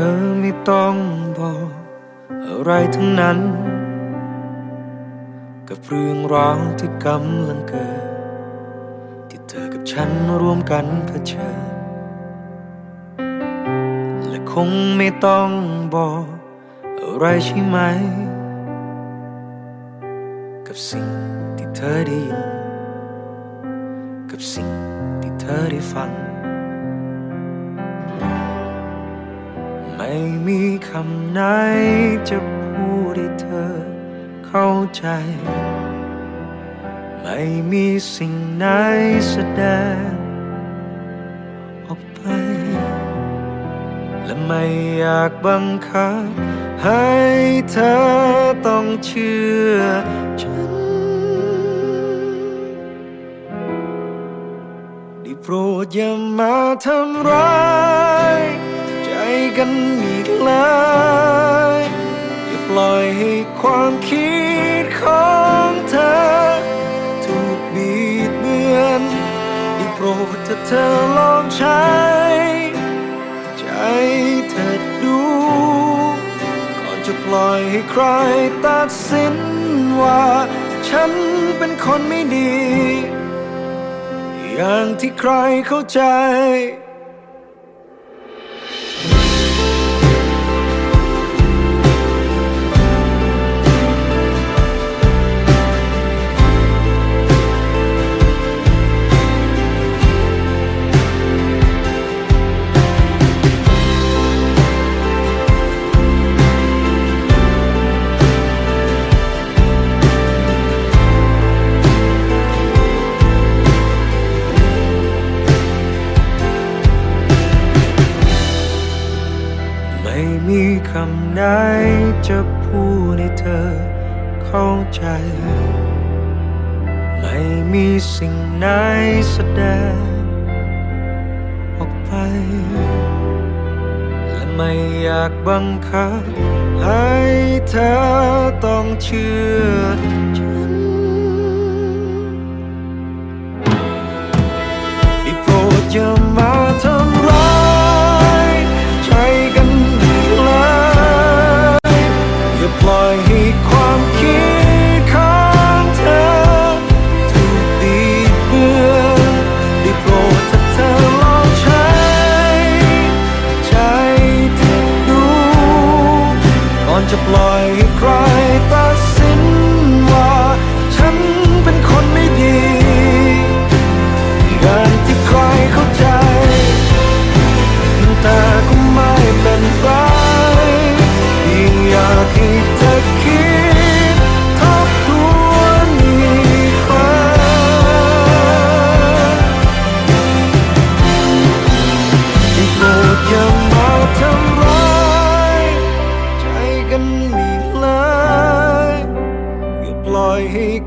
ธอไม่ต้องบอกอะไรทั้งนั้น กับเรื่องราวที่กำลังเกิด ที่เธอกับฉันร่วมกันเผชิญและคงไม่ต้องบอกอะไรใช่ไหม กับสิ่งที่เธอได้ยินกับสิ่งที่เธอได้ฟัง ไม่มีคำไหนจะพูดให้เธอเข้าใจ ไม่มีสิ่งไหนแสดงออกไป และไม่อยากบังคับ ให้เธอต้องเชื่อฉันได้โปรดอย่ามาทำร้าย กันอีกเลยอย่าปล่อยให้ความคิดของเธอ ถูกบีดเบือนได้โปรดถ้าเธอลองใช้ ใจเธอดู ก่อนจะปล่อยให้ใครตัดสินว่าฉันเป็นคนไม่ดี อย่างที่ใครเข้าใจ ม่มีคำไหนจะพูดให้เธอเข้าใจ ไม่มีสิ่งไหนแสดงออกไป และไม่อยากบังคับให้เธอต้องเชื่อ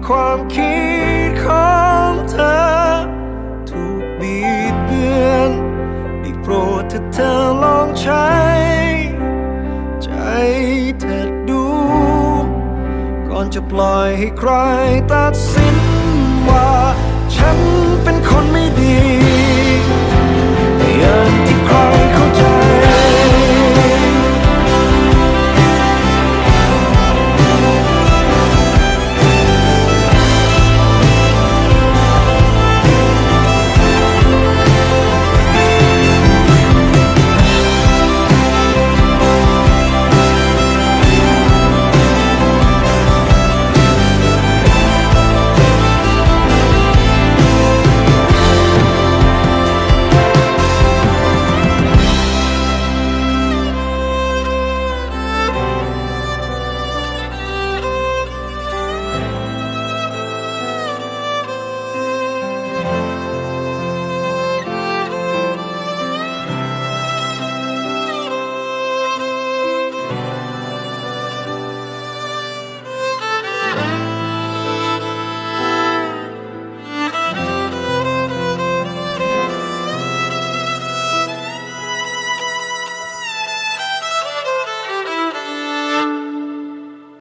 ความคิดของเธอ ถูกบีดเบือนได้โปรดถ้าเธอลองใช้ ใจเธอดู ก่อนจะปล่อยให้ใครตัดสินว่า